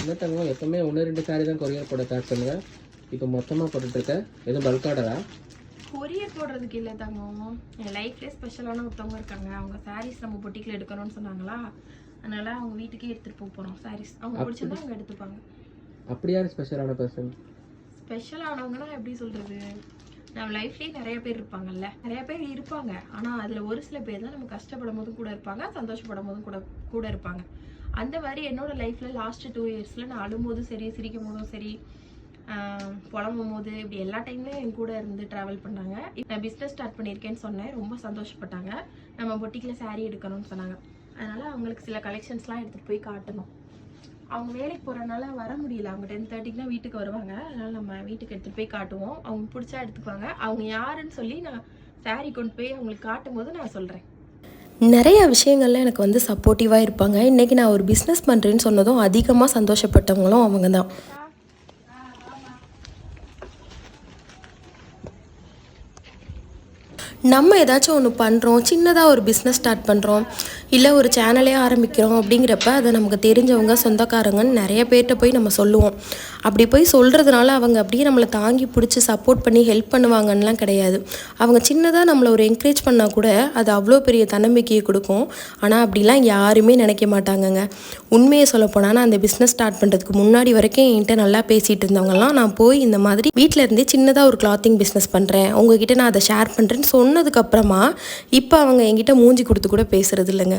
என்ன தங்கம் எப்பவுமே ஒன்று ரெண்டு சாரி தான் கொரியர் போட ஸ்டார்ட் பண்ணுங்க இப்போ மொத்தமாக போட்டுட்ருக்க. எதுவும் பல்க் ஆர்டரா கொரியர் போடுறதுக்கு இல்லை தங்கம். என் லைஃப்லேயே ஸ்பெஷலான ஒருத்தவங்க இருக்காங்க. அவங்க சாரீஸ் நம்ம பொட்டிக்கில் எடுக்கணும்னு சொன்னாங்களா? அதனால அவங்க வீட்டுக்கே எடுத்துகிட்டு போக போகிறோம் சாரீஸ் அவங்க பிடிச்சிருந்தா அவங்க எடுத்துப்பாங்க. அப்படி யார் ஸ்பெஷலான பர்சன் ஸ்பெஷலானவங்கன்னா எப்படி சொல்கிறது நம்ம லைஃப்லேயே நிறைய பேர் இருப்பாங்கல்ல. நிறைய பேர் இருப்பாங்க. ஆனால் அதில் ஒரு சில பேர் தான் நம்ம கஷ்டப்படும் போதும் கூட இருப்பாங்க சந்தோஷப்படும் போதும் கூட கூட இருப்பாங்க. அந்த மாதிரி என்னோட லைஃப்பில் லாஸ்ட் டூ இயர்ஸில் நான் அழும்போதும் சரி சிரிக்கும் போதும் சரி புலம்பும் போது இப்படி எல்லா டைம்லையும் என் கூட இருந்து ட்ராவல் பண்ணாங்க. நான் பிஸ்னஸ் ஸ்டார்ட் பண்ணியிருக்கேன்னு சொன்னேன். ரொம்ப சந்தோஷப்பட்டாங்க. நம்ம பொட்டிக்கில் saree எடுக்கணும்னு சொன்னாங்க. அதனால் அவங்களுக்கு சில கலெக்ஷன்ஸ்லாம் எடுத்துகிட்டு போய் காட்டணும். அவங்க வேலைக்கு போகிறனால வர முடியல. அவங்க டென் தேர்ட்டிக்கு தான் வீட்டுக்கு வருவாங்க. அதனால் நம்ம வீட்டுக்கு எடுத்துகிட்டு போய் காட்டுவோம். அவங்க பிடிச்சா எடுத்துப்பாங்க அவங்க யாருன்னு சொல்லி நான் saree கொண்டு போய் அவங்களுக்கு காட்டும் போது நான் சொல்கிறேன் நிறைய விஷயங்கள்ல எனக்கு வந்து சப்போர்ட்டிவாக இருப்பாங்க. இன்றைக்கி நான் ஒரு பிஸ்னஸ் பண்ணுறேன்னு சொன்னதும் அதிகமாக சந்தோஷப்பட்டவங்களும் அவங்க தான் நம்ம ஏதாச்சும் ஒன்று பண்ணுறோம் சின்னதாக ஒரு பிஸ்னஸ் ஸ்டார்ட் பண்ணுறோம் இல்லை ஒரு சேனலே ஆரம்பிக்கிறோம் அப்படிங்கிறப்ப அதை நமக்கு தெரிஞ்சவங்க சொந்தக்காரங்கன்னு நிறைய பேர்கிட்ட போய் நம்ம சொல்லுவோம். அப்படி போய் சொல்கிறதுனால அவங்க அப்படியே நம்மளை தாங்கி பிடிச்சி சப்போர்ட் பண்ணி ஹெல்ப் பண்ணுவாங்கன்னெலாம் கிடையாது. அவங்க சின்னதாக நம்மளை ஒரு என்கரேஜ் பண்ணால் கூட அது அவ்வளோ பெரிய தன்னம்பிக்கையை கொடுக்கும். ஆனால் அப்படிலாம் யாருமே நினைக்க மாட்டாங்கங்க. உண்மையை சொல்லப்போனால் நான் அந்த பிஸ்னஸ் ஸ்டார்ட் பண்ணுறதுக்கு முன்னாடி வரைக்கும் என்கிட்ட நல்லா பேசிகிட்டு இருந்தவங்கலாம் நான் போய் இந்த மாதிரி வீட்டில் இருந்தே சின்னதாக ஒரு கிளாத்திங் பிஸ்னஸ் பண்ணுறேன் உங்ககிட்ட நான் அதை ஷேர் பண்ணுறேன்னு சொன்னதுக்கப்புறமா இப்போ அவங்க என்கிட்ட மூஞ்சி கொடுத்து கூட பேசுகிறது இல்லைங்க.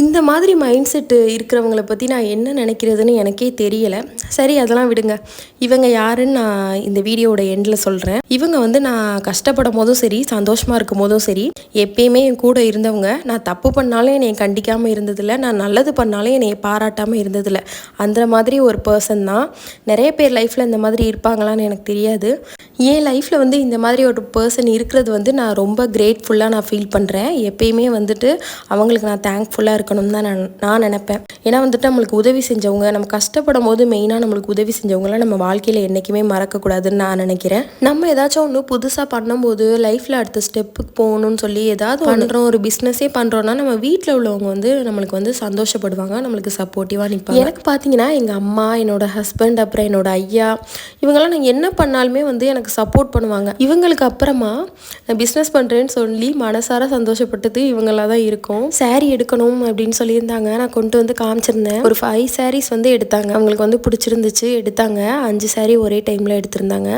இந்த மாதிரி மைண்ட் செட்டு இருக்கிறவங்கள பற்றி நான் என்ன நினைக்கிறதுன்னு எனக்கே தெரியலை. சரி அதெல்லாம் விடுங்க. இவங்க யாருன்னு நான் இந்த வீடியோவோட எண்டில் சொல்கிறேன் இவங்க வந்து நான் கஷ்டப்படும் போதும் சரி சந்தோஷமாக இருக்கும் போதும் சரி எப்பயுமே என் கூட இருந்தவங்க நான் தப்பு பண்ணாலும் என்னை கண்டிக்காமல் இருந்ததில்ல நான் நல்லது பண்ணாலும் என்னை பாராட்டாமல் இருந்ததில்ல. அந்த மாதிரி ஒரு பர்சன் தான். நிறைய பேர் லைஃப்பில் இந்த மாதிரி இருப்பாங்களான்னு எனக்கு தெரியாது. என் லைஃப்பில் வந்து இந்த மாதிரி ஒரு பர்சன் இருக்கிறது வந்து நான் ரொம்ப கிரேட்ஃபுல்லாக நான் ஃபீல் பண்ணுறேன் எப்பயுமே வந்துட்டு அவங்களுக்கு நான் தேங்க்ஃபுல்லாக இருக்கேன் இருக்கணும் தான் நான் நான் நினைப்பேன். ஏன்னா வந்துட்டு நம்மளுக்கு உதவி செஞ்சவங்க நம்ம கஷ்டப்படும் போது மெயினாக நம்மளுக்கு உதவி செஞ்சவங்களாம் நம்ம வாழ்க்கையில் என்றைக்குமே மறக்கக்கூடாதுன்னு நான் நினைக்கிறேன். நம்ம ஏதாச்சும் ஒன்று புதுசாக பண்ணும்போது லைஃப்பில் அடுத்த ஸ்டெப்புக்கு போகணும்னு சொல்லி ஏதாவது பண்ணுறோம் ஒரு பிஸ்னஸே பண்ணுறோன்னா நம்ம வீட்டில் உள்ளவங்க வந்து நம்மளுக்கு வந்து சந்தோஷப்படுவாங்க நம்மளுக்கு சப்போர்ட்டிவாக நிற்பாங்க எனக்கு பார்த்தீங்கன்னா எங்கள் அம்மா என்னோட ஹஸ்பண்ட் அப்புறம் என்னோட ஐயா இவங்கெல்லாம் நான் என்ன பண்ணாலுமே வந்து எனக்கு சப்போர்ட் பண்ணுவாங்க. இவங்களுக்கு அப்புறமா நான் பிஸ்னஸ் பண்ணுறேன்னு சொல்லி மனசார சந்தோஷப்பட்டது இவங்களாக தான் இருக்கும். saree எடுக்கணும் அப்படின்னு சொல்லியிருந்தாங்க. நான் கொண்டு வந்து காமிச்சிருந்தேன். ஒரு ஃபைவ் சாரீஸ் வந்து எடுத்தாங்க. அவங்களுக்கு வந்து பிடிச்சிருந்துச்சு. எடுத்தாங்க. அஞ்சு சாரீ ஒரே டைமில் எடுத்திருந்தாங்க.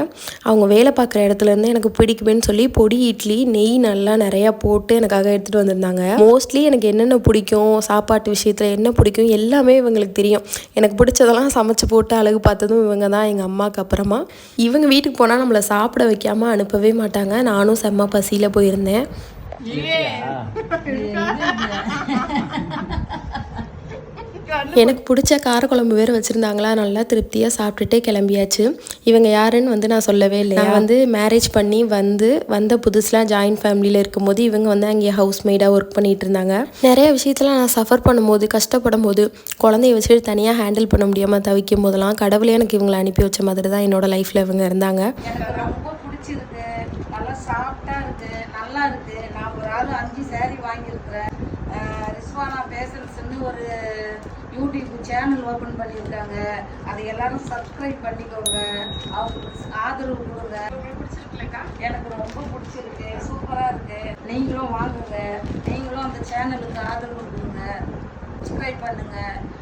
அவங்க வேலை பார்க்குற இடத்துலேருந்து எனக்கு பிடிக்குமேன்னு சொல்லி பொடி இட்லி நெய் நல்லா நிறையா போட்டு எனக்காக எடுத்துகிட்டு வந்திருந்தாங்க. மோஸ்ட்லி எனக்கு என்னென்ன பிடிக்கும் சாப்பாட்டு விஷயத்தில் என்ன பிடிக்கும் எல்லாமே இவங்களுக்கு தெரியும். எனக்கு பிடிச்சதெல்லாம் சமைச்சு போட்டு அழகு பார்த்ததும் இவங்க தான் எங்கள் அம்மாவுக்கு அப்புறமா. இவங்க வீட்டுக்கு போனால் நம்மளை சாப்பிட வைக்காமல் அனுப்பவே மாட்டாங்க. நானும் செம்ம பசியில் போயிருந்தேன். எனக்கு பிடிச்ச காரக்குழம்பு வேறு வச்சுருந்தாங்களா? நல்லா திருப்தியாக சாப்பிட்டுட்டு கிளம்பியாச்சு. இவங்க யாருன்னு வந்து நான் சொல்லவே இல்லை நான் வந்து மேரேஜ் பண்ணி வந்து வந்த புதுசில் ஜாயின்ட் ஃபேமிலியில் இருக்கும்போது இவங்க வந்து அங்கே ஹவுஸ் மேடாக ஒர்க் பண்ணிட்டு இருந்தாங்க. நிறைய விஷயத்தில் நான் சஃபர் பண்ணும்போது கஷ்டப்படும் போது குழந்தைய வச்சுட்டு தனியாக ஹேண்டில் பண்ண முடியாமல் தவிக்கும் போதெல்லாம் கடவுளே எனக்கு இவங்களை அனுப்பி வச்ச மாதிரி தான் என்னோட லைஃப்பில் இவங்க இருந்தாங்க எனக்கு ரொம்ப பிடிச்சிருக்கு நல்லா சாஃப்டா இருக்கு நல்லா இருக்கு நான் ஒரு ஆள் அஞ்சு saree வாங்கியிருக்கிறேன் அஹ் ரிஸ்வானா பேசன்ஸ்னு ஒரு யூடியூப் சேனல் ஓப்பன் பண்ணியிருக்காங்க. அதை எல்லாரும் சப்ஸ்கிரைப் பண்ணிக்கோங்க. அவங்களுக்கு ஆதரவு கொடுங்க. எனக்கு ரொம்ப பிடிச்சிருக்கு. சூப்பரா இருக்கு. நீங்களும் வாங்குங்க. நீங்களும் அந்த சேனலுக்கு ஆதரவு கொடுங்க. சப்ஸ்கிரைப் பண்ணுங்க. கண்டிப்பா பண்ணிடுங்க எல்லாரும்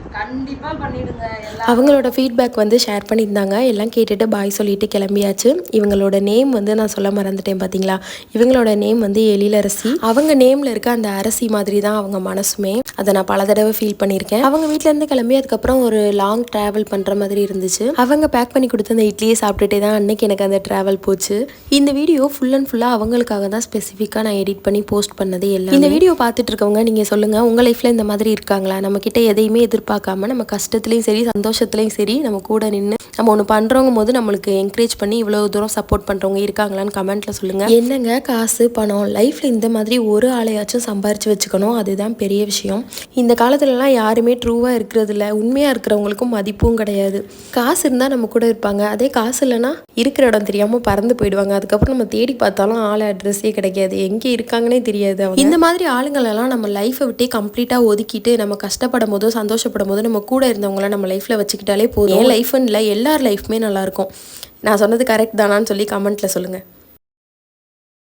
அவங்களோட ஃபீட்பேக் வந்து ஷேர் பண்ணியிருந்தாங்க. எல்லாம் கேட்டுட்டு பாய் சொல்லிட்டு கிளம்பியாச்சு. இவங்களோட நேம் வந்து நான் சொல்ல மறந்துட்டேன் பார்த்தீங்களா இவங்களோட நேம் வந்து எழிலரசி. அவங்க நேமில் இருக்க அந்த அரசி மாதிரி தான் அவங்க மனசுமே. அதை நான் பல தடவை ஃபீல் பண்ணியிருக்கேன். அவங்க வீட்டிலேருந்து கிளம்பி அதுக்கப்புறம் ஒரு லாங் ட்ராவல் பண்ணுற மாதிரி இருந்துச்சு. அவங்க பேக் பண்ணி கொடுத்த அந்த இட்லியை சாப்பிட்டுட்டே தான் அன்னைக்கு எனக்கு அந்த ட்ராவல் போச்சு. இந்த வீடியோ ஃபுல் அண்ட் ஃபுல்லாக அவங்களுக்காக தான் ஸ்பெசிஃபிக்காக நான் எடிட் பண்ணி போஸ்ட் பண்ணது எல்லாம். இந்த வீடியோ பார்த்துட்டு இருக்கவங்க நீங்கள் சொல்லுங்கள் உங்கள் லைஃப்பில் இந்த மாதிரி இருக்காங்களா? நம்ம கிட்ட எதையுமே எதிர்பார்க்காம நம்ம கஷ்டத்துலேயும் சரி சந்தோஷத்துலேயும் சரி நம்ம கூட நின்று நம்ம ஒன்று பண்ணுறவங்க போது நம்மளுக்கு என்கரேஜ் பண்ணி இவ்வளோ தூரம் சப்போர்ட் பண்ணுறவங்க இருக்காங்களான்னு கமெண்ட்டில் சொல்லுங்கள் என்னங்க காசு பணம் லைஃப்பில் இந்த மாதிரி ஒரு ஆளையாச்சும் சம்பாரித்து வச்சுக்கணும். அதுதான் பெரிய விஷயம். இந்த காலத்துலலாம் யாருமே ட்ரூவாக இருக்கிறது இல்ல உண்மையாக இருக்கிறவங்களுக்கும் மதிப்பும் கிடையாது. காசு இருந்தால் நம்ம கூட இருப்பாங்க. அதே காசு இல்லைன்னா இருக்கிற இடம் தெரியாமல் பறந்து போயிடுவாங்க. அதுக்கப்புறம் நம்ம தேடி பார்த்தாலும் ஆள் அட்ரஸே கிடைக்காது. எங்கே இருக்காங்கன்னே தெரியாது இந்த மாதிரி ஆளுங்களெல்லாம் நம்ம லைஃப்பை விட்டே கம்ப்ளீட்டாக ஒதுக்கிட்டு நம்ம கஷ்டப்படும் போதோ சந்தோஷப்படும் போதோ நம்ம கூட இருந்தவங்கள நம்ம லைஃப்பில் வச்சுக்கிட்டாலே போதும். லைஃப்னு இல்லை எல்லார் லைஃப்மே நல்லாயிருக்கும் நான் சொன்னது கரெக்ட் தானான்னு சொல்லி கமெண்ட்டில் சொல்லுங்கள்